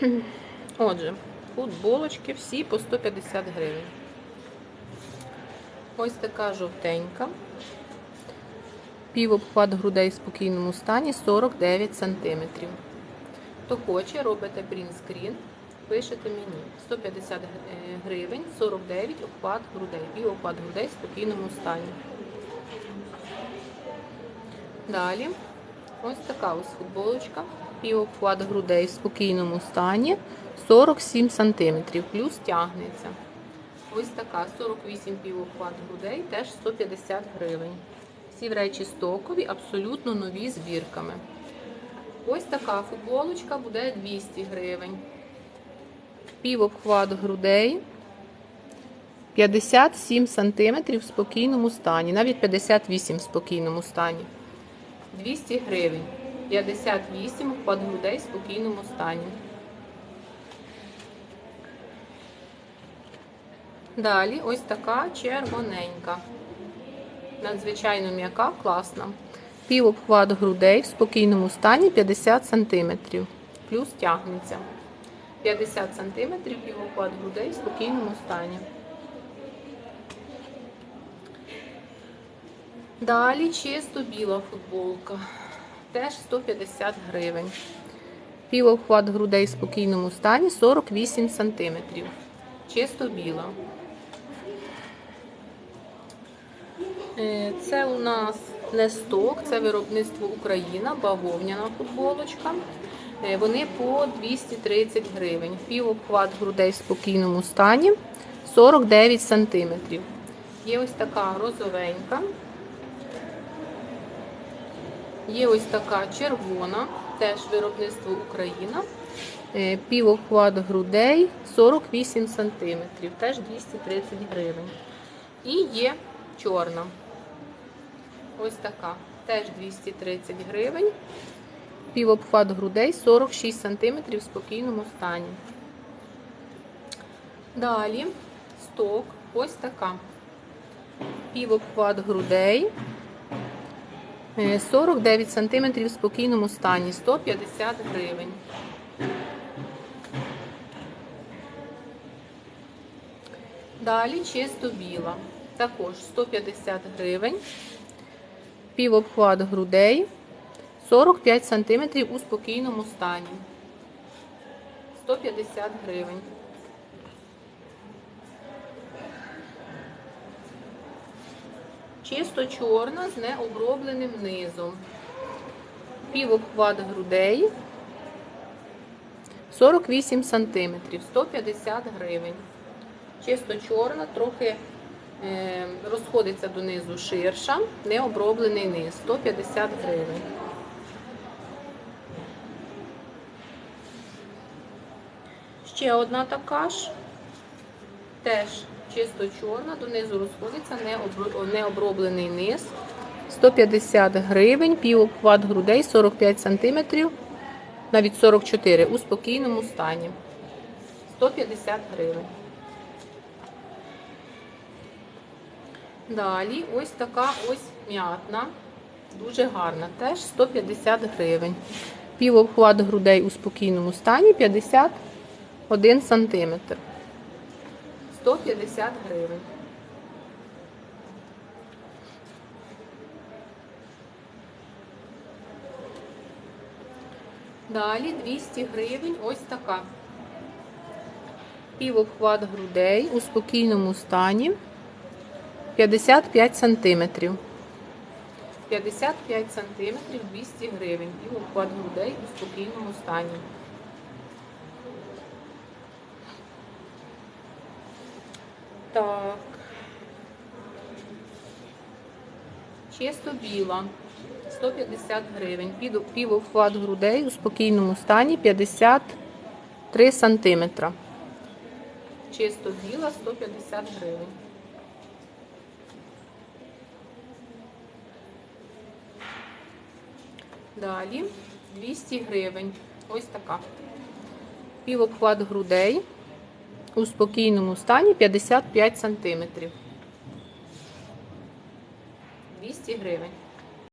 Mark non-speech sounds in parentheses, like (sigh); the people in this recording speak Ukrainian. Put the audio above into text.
(laughs) Отже, футболочки всі по 150 гривень. Ось така жовтенька. Півобхват грудей в спокійному стані 49 см. Хто хоче, робите принтскрін, пишете мені 150 е, гривень, 49 обхват грудей. Півобхват грудей в спокійному стані. Далі, ось така ось футболочка. Півобхват грудей в спокійному стані 47 см, плюс тягнеться. Ось така 48 півохват грудей, теж 150 гривень. Всі речі стокові, абсолютно нові збірками. Ось така футболочка буде 200 гривень. Півобхват грудей 57 см в спокійному стані, навіть 58 в спокійному стані. 200 гривень. 58 обхват грудей в спокійному стані. Далі ось така червоненька. Надзвичайно м'яка, класна. Пів обхват грудей в спокійному стані 50 см. Плюс тягнеться. 50 см пів грудей в спокійному стані. Далі чисто біла футболка. Теж 150 гривень. Півовхват грудей в спокійному стані 48 см. Чисто біла. Е, Це у нас не сток, це виробництво Україна, бавовняна футболочка. Е, Вони по 230 гривень. Пів обхват грудей в спокійному стані 49 см. Є ось така розовенька. Є ось така червона, теж виробництво Україна. Е, грудей 48 см, теж 230 гривень. І є чорна. Ось така. Теж 230 гривень. Півобхват грудей 46 см в спокійному стані. Далі сток ось така. Півобхват грудей 49 см в спокійному стані, 150 гривень. Далі чисто біла. Також 150 гривень. Півобхват грудей 45 см у спокійному стані. 150 гривень. Чисто чорна з необробленим низом. Півобхват грудей 48 см, 150 гривень. Чисто чорна, трохи е, розходиться донизу ширша, необроблений низ, 150 гривень. Ще одна така ж, теж чисто чорна, донизу розходиться, необроблений низ, 150 гривень, пів грудей, 45 см, навіть 44 у спокійному стані. 150 гривень. Далі ось така ось м'ятна, дуже гарна, теж 150 гривень. Пів грудей у спокійному стані 51 сантиметр. 150 гривень. Далі 200 гривень ось така. Пів обхват грудей у спокійному стані 55 сантиметрів. 55 сантиметрів 200 гривень. І обхват грудей у спокійному стані. Так. Чисто біла. 150 гривень. Під пів грудей у спокійному стані 53 сантиметра. Чисто біла 150 гривень. Далі 200 гривень. Ось така. Півобхват грудей у спокійному стані 55 сантиметрів. 200 гривень.